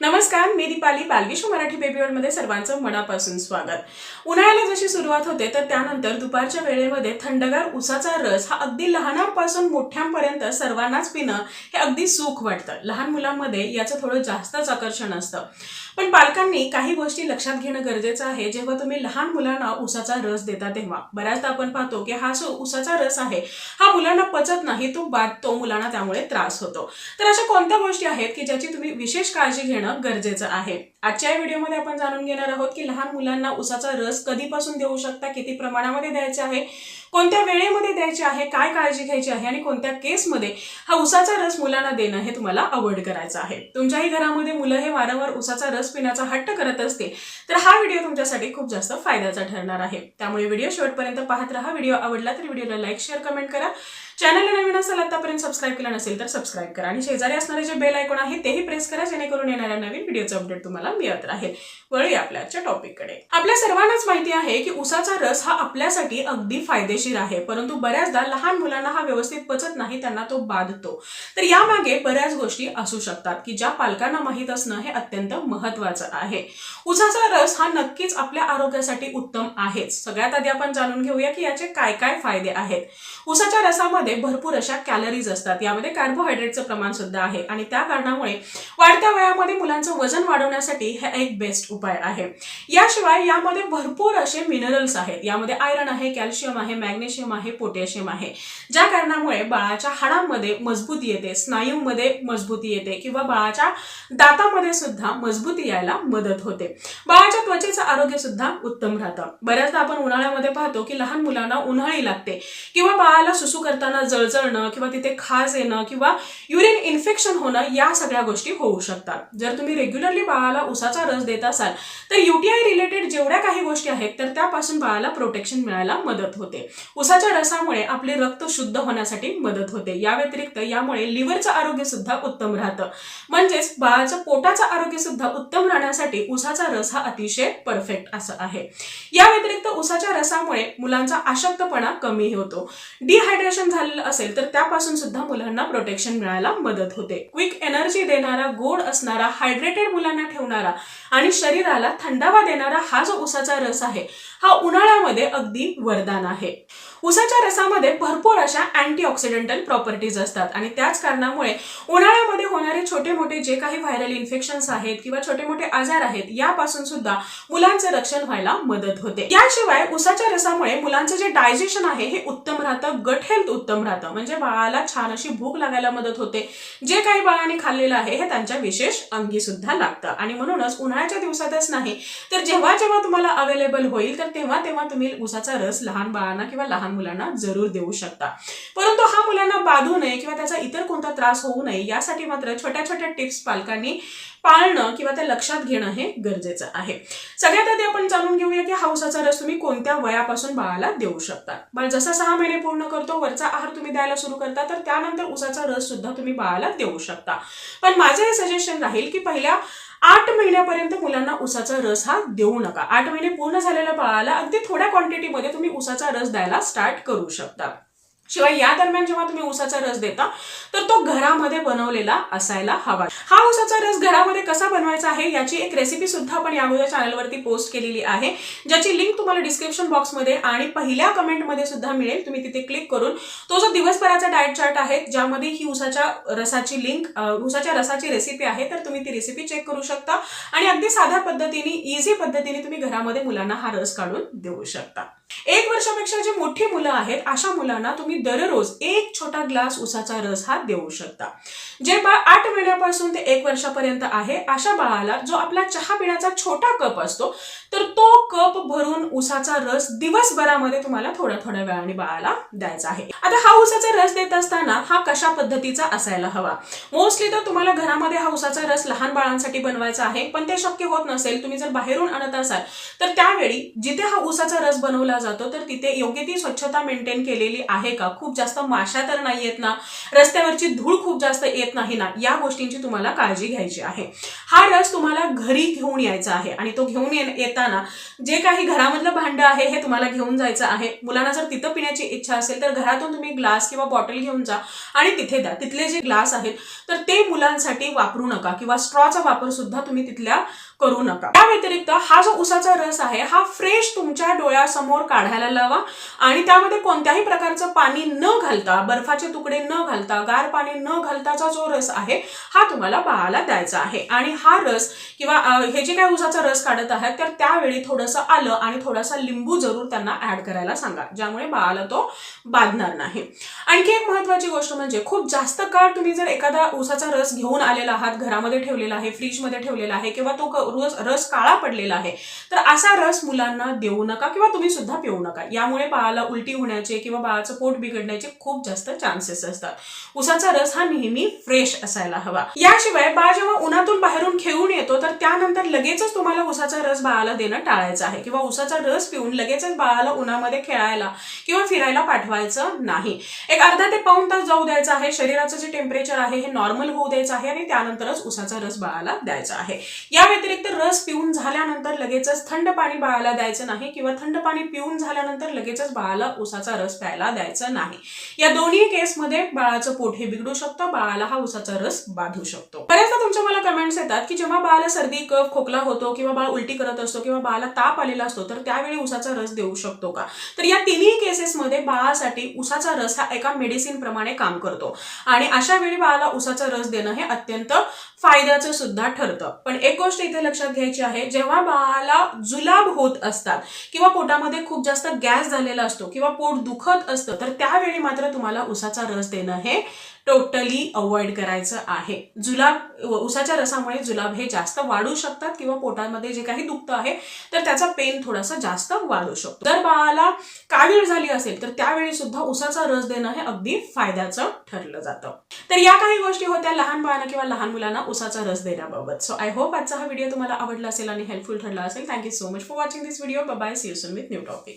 नमस्कार मी दीपाली बालविश्व मराठी बेबी मध्ये सर्वांचं मनापासून स्वागत. उन्हाळ्याला जशी सुरुवात होते तर त्यानंतर दुपारच्या वेळेमध्ये थंडगार उसाचा रस हा अगदी लहानांपासून मोठ्यांपर्यंत सर्वांनाच पिणं हे अगदी सुख वाटतं. लहान मुलांमध्ये याचं थोडं जास्तच आकर्षण असतं. पण पालकांनी काही गोष्टी लक्षात घेणं गरजेचं आहे. जेव्हा तुम्ही लहान मुलांना उसाचा रस देता तेव्हा. बऱ्याचदा आपण पाहतो की हा जो उसाचा रस आहे हा मुलांना पचत नाही तो बाधतो मुलांना त्यामुळे त्रास होतो. तर अशा कोणत्या गोष्टी आहेत की ज्याची तुम्ही विशेष काळजी घेणं गरजेचं आहे. आजच्या या व्हिडिओमध्ये आपण जाणून घेणार आहोत की लहान मुलांना उसाचा रस कधीपासून देऊ शकता किती प्रमाणामध्ये द्यायचा आहे? कोणत्या वेळेमध्ये द्यायचे आहे काय काळजी घ्यायची आहे आणि कोणत्या केसमध्ये हा उसाचा रस मुलांना देणं हे तुम्हाला अवॉइड करायचं आहे. तुमच्याही घरामध्ये मुलं हे वारंवार उसाचा रस पिण्याचा हट्ट करत असते तर हा व्हिडिओ तुमच्यासाठी खूप जास्त फायद्याचा ठरणार आहे. त्यामुळे व्हिडिओ शेवटपर्यंत पाहत राहा. व्हिडिओ आवडला तर व्हिडिओला लाईक शेअर कमेंट करा. चॅनलला नवीन असेल आतापर्यंत सबस्क्राईब केला नसेल तर सबस्क्राईब करा आणि शेजारी असणारे जे बेल आयकॉन आहे तेही प्रेस करा जेणेकरून येणाऱ्या नवीन व्हिडिओचं अपडेट तुम्हाला मिळत राहील. वळी आपल्याच्या टॉपिककडे आपल्या सर्वांनाच माहिती आहे की उसाचा रस हा आपल्यासाठी अगदी फायदेशीर आहे. परंतु बऱ्याचदा लहान मुलांना हा व्यवस्थित पचत नाही त्यांना तो बाधतो. तर यामागे बऱ्याच गोष्टी असू शकतात की ज्या पालकांना माहीत असणं हे अत्यंत महत्वाचं आहे. उसाचा रस हा नक्कीच आपल्या आरोग्यासाठी उत्तम आहेच. सगळ्यात आधी आपण जाणून घेऊया की याचे काय काय फायदे आहेत. उसाच्या रसामध्ये भरपूर अशा कॅलरीज असतात. यामध्ये कार्बोहायड्रेटचं प्रमाण सुद्धा आहे आणि त्या कारणामुळे वाढत्या वयामध्ये मुलांचं वजन वाढवण्यासाठी हे एक बेस्ट उपाय आहे. याशिवाय यामध्ये भरपूर असे मिनरल्स आहेत. यामध्ये आयरन आहे कॅल्शियम आहे मॅग्नेशियम आहे पोटॅशियम आहे. ज्या कारणामुळे बाळाच्या हाडांमध्ये मजबूती येते स्नायूमध्ये मजबूती येते किंवा बाळाच्या दातामध्ये सुद्धा मजबूती यायला मदत होते. बाळाच्या त्वचेचं आरोग्य सुद्धा उत्तम राहतं. बऱ्याचदा आपण उन्हाळ्यामध्ये पाहतो की लहान मुलांना उन्हाळी लागते किंवा बाळाला सुसू करताना जळजळणं किंवा तिथे खाज येणं किंवा युरिन इन्फेक्शन होणं या सगळ्या गोष्टी होऊ शकतात. जर तुम्ही रेग्युलरली बाळाला उसाचा रस देत असाल तर युटीआय रिलेटेड जेवढ्या काही गोष्टी आहेत तर त्यापासून बाळाला प्रोटेक्शन मिळायला मदत होते. उसाच्या रसामुळे आपले रक्त शुद्ध होण्यासाठी मदत होते. या व्यतिरिक्त यामुळे लिव्हरचं आरोग्य सुद्धा उत्तम राहतं. म्हणजेच बाळाचं पोटाचं आरोग्य सुद्धा उत्तम राहण्यासाठी उसाचा रस हा अतिशय परफेक्ट असं आहे. या व्यतिरिक्त उसाच्या रसामुळे मुलांचा अशक्तपणा कमी होतो. डिहायड्रेशन झालेलं असेल तर त्यापासून सुद्धा मुलांना प्रोटेक्शन मिळायला मदत होते. क्विक एनर्जी देणारा गोड असणारा हायड्रेटेड मुलांना ठेवणारा आणि शरीराला थंडावा देणारा हा जो उसाचा रस आहे हा उन्हाळ्यामध्ये अगदी वरदान आहे. उसाच्या रसामध्ये भरपूर अशा अँटीऑक्सिडेंटल प्रॉपर्टीज असतात. आणि त्याच कारणामुळे उन्हाळ्यामध्ये होणारे छोटे मोठे जे काही व्हायरल इन्फेक्शन्स आहेत किंवा छोटे मोठे आजार आहेत यापासून सुद्धा मुलांचं रक्षण व्हायला मदत होते. याशिवाय उसाच्या रसामुळे मुलांचं जे डायजेशन आहे हे उत्तम राहतं गट हेल्थ उत्तम राहतं. म्हणजे बाळाला छान अशी भूक लागायला मदत होते. जे काही बाळाने खाल्लेलं आहे हे त्यांच्या विशेष अंगी सुद्धा लागतं. आणि म्हणूनच उन्हाळ्याच्या दिवसातच नाही तर जेव्हा जेव्हा तुम्हाला अवेलेबल होईल तर तेव्हा तेव्हा तुम्ही उसाचा रस लहान बाळांना किंवा लहान मुलांना जरूर देऊ शकता. परंतु हा मुलांना बाधू नये किंवा त्याचा इतर कोणता त्रास होऊ नये यासाठी मात्र छोट्या छोट्या टिप्स पालकांनी पाळणं किंवा त्या लक्षात घेणं हे गरजेचं आहे. सगळ्यात आधी आपण जाणून घेऊया की हा उसाचा रस तुम्ही कोणत्या वयापासून बाळाला देऊ शकता. बाळ जसा सहा महिने पूर्ण करतो वरचा आहार तुम्ही द्यायला सुरू करता तर त्यानंतर उसाचा रस सुद्धा तुम्ही बाळाला देऊ शकता. पण माझं हे सजेशन राहील की पहिल्या आठ महिन्यापर्यंत मुलांना उसाचा रस हा देऊ नका. आठ महिने पूर्ण झालेल्या बाळाला अगदी थोड्या क्वांटिटीमध्ये तुम्ही उसाचा रस द्यायला स्टार्ट करू शकता. शिवाय या दरम्यान जेव्हा तुम्ही उसाचा रस देता तर तो घरामध्ये बनवलेला असायला हवा. हा ऊसाचा रस घरामध्ये कसा बनवायचा आहे याची एक रेसिपी सुद्धा आपण यामध्ये चॅनलवरती पोस्ट केलेली आहे ज्याची लिंक तुम्हाला डिस्क्रिप्शन बॉक्समध्ये आणि पहिल्या कमेंटमध्ये सुद्धा मिळेल. तुम्ही तिथे क्लिक करून तो जो दिवसभराचा डाएट चार्ट आहे ज्यामध्ये ही उसाच्या रसाची लिंक उसाच्या रसाची रेसिपी आहे तर तुम्ही ती रेसिपी चेक करू शकता आणि अगदी साध्या पद्धतीने इझी पद्धतीने तुम्ही घरामध्ये मुलांना हा रस काढून देऊ शकता. एक वर्षापेक्षा जे मोठी मुलं आहेत अशा मुलांना तुम्ही दररोज एक छोटा ग्लास उसाचा रस हा देऊ शकता. जे बाळ आठ महिन्यापासून ते एक वर्षापर्यंत आहे अशा बाळाला जो आपला चहा पिण्याचा छोटा कप असतो तर तो कप भरून उसाचा रस दिवसभरामध्ये तुम्हाला थोड्या थोड्या वेळाने बाळाला द्यायचा आहे. आता हा उसाचा रस देत असताना हा कशा पद्धतीचा असायला हवा? मोस्टली तर तुम्हाला घरामध्ये हा उसाचा रस लहान बाळांसाठी बनवायचा आहे पण ते शक्य होत नसेल तुम्ही जर बाहेरून आणत असाल तर त्यावेळी जिथे हा उसाचा रस बनवला ठेवला जातो तर तिथे योग्य ती स्वच्छता मेंटेन केलेली आहे का? खूप जास्त माशा तर नाही येत ना? रस्त्यावरची धूळ खूप जास्त येत नाही ना? या गोष्टींची तुम्हाला काळजी घ्यायची आहे. हा रस तुम्हाला घरी घेऊन यायचा आहे आणि तो घेऊन येताना जे काही घरामधलं भांडं आहे हे तुम्हाला घेऊन जायचं आहे. मुलांना जर तिथं पिण्याची इच्छा असेल तर घरातून तुम्ही ग्लास किंवा बॉटल घेऊन जा आणि तिथे द्या. तिथले जे ग्लास आहेत तर ते मुलांसाठी वापरू नका किंवा स्ट्रॉचा वापर सुद्धा तुम्ही तिथल्या करू नका. त्या व्यतिरिक्त हा जो उसाचा रस आहे हा फ्रेश तुमच्या डोळ्यासमोर काढायला लावा आणि त्यामध्ये कोणत्याही प्रकारचं पाणी न घालता बर्फाचे तुकडे न घालता गार पाणी न घालताचा जो रस आहे हा तुम्हाला बाळाला द्यायचा आहे. आणि हा रस किंवा हे जे काही उसाचा रस काढत आहेत तर त्यावेळी थोडंसं आलं आणि थोडासा लिंबू जरूर त्यांना ऍड करायला सांगा ज्यामुळे बाळाला तो बाधणार नाही. आणखी एक महत्वाची गोष्ट म्हणजे खूप जास्त काळ तुम्ही जर एखादा उसाचा रस घेऊन आलेला आहात घरामध्ये ठेवलेला आहे फ्रीजमध्ये ठेवलेला आहे किंवा तो क- रस रस काळा पडलेला आहे. तर असा रस मुलांना देऊ नका किंवा तुम्ही सुद्धा पिऊ नका. यामुळे बाळाला उलटी होण्याचे किंवा बाळाचं पोट बिघडण्याचे खूप जास्त चान्सेस असतात. उसाचा रस हा नेहमी फ्रेश असायला हवा. याशिवाय बाळ जेव्हा उन्हातून बाहेरून खेळून येतो तर त्यानंतर लगेचच तुम्हाला उसाचा रस बाळाला देणं टाळायचं आहे. किंवा उसाचा रस पिऊन लगेचच बाळाला उन्हामध्ये खेळायला किंवा फिरायला पाठवायचं नाही. एक अर्धा ते पाऊण तास जाऊ द्यायचा आहे. शरीराचं जे टेम्परेचर आहे हे नॉर्मल होऊ द्यायचं आहे आणि त्यानंतरच उसाचा रस बाळाला द्यायचा आहे. या व्यतिरिक्त रस पिऊन झाल्यानंतर लगेचच थंड पाणी बाळाला द्यायचं नाही किंवा थंड पाणी पिऊन झाल्यानंतर लगेचच बाळाला उसाचा रस प्यायला द्यायचा नाही. या दोन्ही केसमध्ये बाळाचं पोट हे बिघडू शकतं बाळाला हा उसाचा रस बाधू शकतो. बऱ्याचदा तुमच्या मला कमेंट्स येतात की जेव्हा बाळाला सर्दी कफ खोकला होतो किंवा बाळ उलटी करत असतो किंवा बाळाला ताप आलेला असतो तर त्यावेळी उसाचा रस देऊ शकतो का? तर या तिन्ही केसेसमध्ये बाळासाठी उसाचा रस हा एका मेडिसिन प्रमाणे काम करतो. आणि अशा वेळी बाळाला उसाचा रस देणं हे अत्यंत फायद्याचं सुद्धा ठरतं. पण एक गोष्ट इथे लक्षात घ्यायची आहे जेव्हा बाळाला जुलाब होत असतात किंवा पोटामध्ये खूप जास्त गॅस झालेला असतो किंवा पोट दुखत असतं तर त्यावेळी मात्र तुम्हाला उसाचा रस देणं हे टोटली अवॉइड करायचं आहे. जुलाब उसाच्या रसामुळे जुलाब हे जास्त वाढू शकतात किंवा पोटामध्ये जे काही दुखतं आहे तर त्याचा पेन थोडासा जास्त वाढू शकतो. जर बाळाला कावीळ झाली असेल तर त्यावेळी सुद्धा उसाचा रस देणं हे अगदी फायद्याचं ठरलं जातं. तर या काही गोष्टी होत्या लहान बाळांना किंवा लहान मुलांना ऊसाचा रस देण्याबाबत. सो आय होप आजचा हा व्हिडिओ तुम्हाला आवडला असेल आणि हेल्पफुल ठरला असेल. Thank you so much for watching this video bye see you soon with new topic